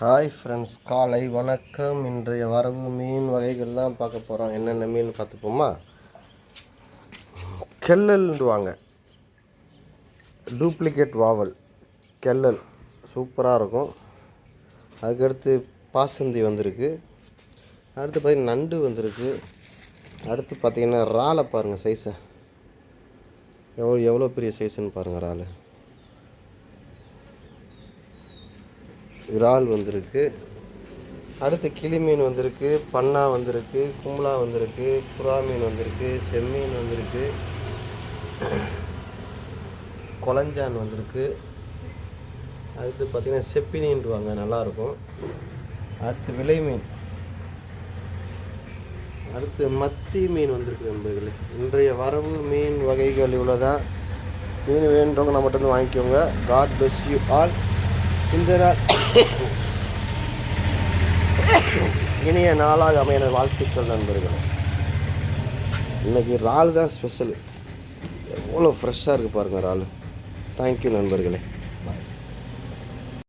Hi friends காலை வணக்கம். இன்றைய வரவு மீன் வகைகள் தான் பார்க்க போகிறோம் என்னென்ன மீன் பார்த்துப்போமா? கெல்லல்ன்றுவாங்க. டூப்ளிகேட் வாவல். கெல்லல். சூப்பராக இருக்கும். அதுக்கடுத்து பாசந்தி வந்திருக்கு. அடுத்து பார்த்திங்கன்னா நண்டு வந்திருக்கு. அடுத்து பார்த்திங்கன்னா இறாலை பாருங்கள் சைஸை எவ்வளோ எவ்வளோ பெரிய சைஸுன்னு பாருங்கள் இறால். இறால் வந்திருக்கு. அடுத்து கிளி மீன் வந்திருக்கு பன்னா வந்திருக்கு கும்லா வந்திருக்கு புறா மீன் வந்திருக்கு செம்மீன் வந்திருக்கு கொலஞ்சான் வந்திருக்கு. அடுத்து பார்த்திங்கன்னா செப்பினின்றுவாங்க நல்லாயிருக்கும். அடுத்து விலை மீன். அடுத்து மத்தி மீன் வந்திருக்கு நண்பர்களே. இன்றைய வரவு மீன் வகைகள் இவ்வளோதான் மீன் வேணுன்றவங்க நம்மகிட்ட வந்து வாங்கிக்கோங்க. காட் bless யூ ஆல் இந்த நாள் இனிய நாளாக அமைய வாழ்த்துக்கள் நண்பர்கள். இன்னைக்கு இறால் தான் ஸ்பெஷல் எவ்வளோ ஃப்ரெஷ்ஷாக இருக்குது பாருங்கள் இறால். தேங்க்யூ நண்பர்களே. பாய்